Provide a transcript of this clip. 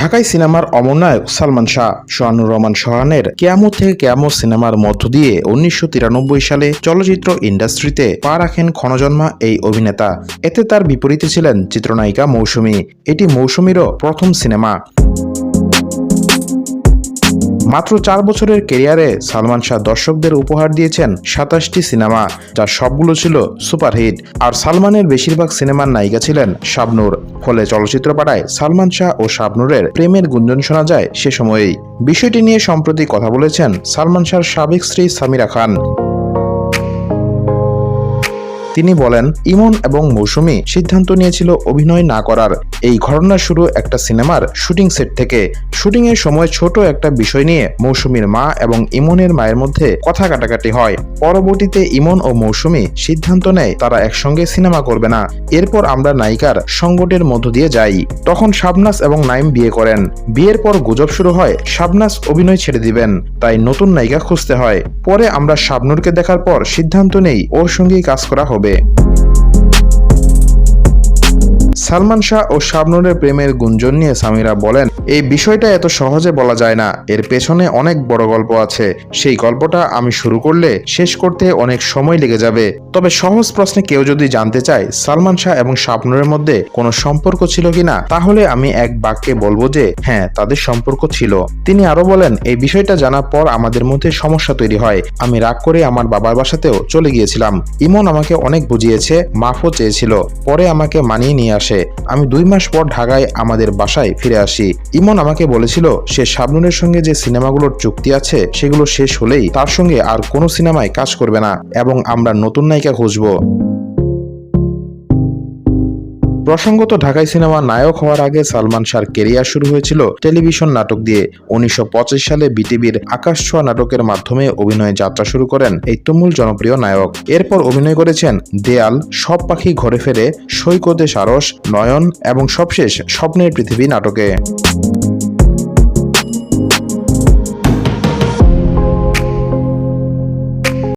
ঢাকাই সিনেমার অমরনায়ক সালমান শাহ সোহানুর রহমান সোহানের কেয়ামত থেকে কেয়ামত সিনেমার মধ্য দিয়ে উনিশশো তিরানব্বই সালে চলচ্চিত্র ইন্ডাস্ট্রিতে পা রাখেন ক্ষণজন্মা এই অভিনেতা। এতে তার বিপরীতে ছিলেন চিত্রনায়িকা মৌসুমী। এটি মৌসুমীরও প্রথম সিনেমা। মাত্র চার বছরের কেরিয়ারে সালমান শাহ দর্শকদের উপহার দিয়েছেন সাতাশটি সিনেমা, যা সবগুলো ছিল সুপারহিট। আর সালমানের বেশিরভাগ সিনেমার নায়িকা ছিলেন শাবনুর। ফলে চলচ্চিত্র পাড়ায় সালমান শাহ ও শাবনুরের প্রেমের গুঞ্জন শোনা যায় সে সময়েই। বিষয়টি নিয়ে সম্প্রতি কথা বলেছেন সালমান শাহর সাবেক স্ত্রী সামিরা খান। তিনি বলেন, ইমন এবং মৌসুমী সিদ্ধান্ত নিয়েছিল অভিনয় না করার। এই ঘটনা শুরু একটা সিনেমার শুটিং সেট থেকে। শুটিং এর সময় ছোট একটা বিষয় নিয়ে মৌসুমীর মা এবং ইমনের মায়ের মধ্যে কথা কাটাকাটি হয়। পরবর্তীতে ইমন ও মৌসুমী সিদ্ধান্ত নেয়, তারা একসঙ্গে সিনেমা করবে না। এরপর আমরা নায়িকার সংকটের মধ্য দিয়ে যাই। তখন শাবনাস এবং নাইম বিয়ে করেন। বিয়ের পর গুজব শুরু হয়, শাবনাস অভিনয় ছেড়ে দিবেন, তাই নতুন নায়িকা খুঁজতে হয়। পরে আমরা শাবনুরকে দেখার পর সিদ্ধান্ত নেই, ওর সঙ্গেই কাজ করা হবে। de সালমান শাহ ও শাবনুরের প্রেমের গুঞ্জন নিয়ে সামিরা বলেন, এই বিষয়টা এত সহজে বলা যায় না। এর পেছনে অনেক বড় গল্প আছে। সেই গল্পটা আমি শুরু করলে শেষ করতে অনেক সময় লেগে যাবে। তবে সহজ প্রশ্নে কেউ যদি জানতে চায় সালমান শাহ এবং শাবনুরের মধ্যে কোনো সম্পর্ক ছিল কিনা, তাহলে আমি এক বাক্যে বলব যে হ্যাঁ তাদের সম্পর্ক ছিল। তিনি আরও বলেন, এই বিষয়টা জানার পর আমাদের মধ্যে সমস্যা তৈরি হয়। আমি রাগ করে আমার বাবার বাসাতেও চলে গিয়েছিলাম। ইমন আমাকে অনেক বুঝিয়েছে, মাফও চেয়েছিল। পরে আমাকে মানিয়ে নিয়ে আসে। আমি দুই মাস পর ঢাকায় আমাদের বাসায় ফিরে আসি। ইমন আমাকে বলেছিল, সে শাবনুনের সঙ্গে যে সিনেমাগুলোর চুক্তি আছে, সেগুলো শেষ হলেই তার সঙ্গে আর কোনো সিনেমায় কাজ করবে না, এবং আমরা নতুন নায়িকা খুঁজবো। প্রসঙ্গত ঢাকাই সিনেমা নায়ক হওয়ার আগে সালমান শাহর কেরিয়ার শুরু হয়েছিল টেলিভিশন নাটক দিয়ে। উনিশশো সালে বিটিভির আকাশ ছোঁয়া নাটকের মাধ্যমে অভিনয়ে যাত্রা শুরু করেন এই তুমুল জনপ্রিয় নায়ক। এরপর অভিনয় করেছেন দেয়াল, সব পাখি ঘরে ফেরে, সৈকতে সারস, নয়ন এবং সবশেষ স্বপ্নের পৃথিবী নাটকে।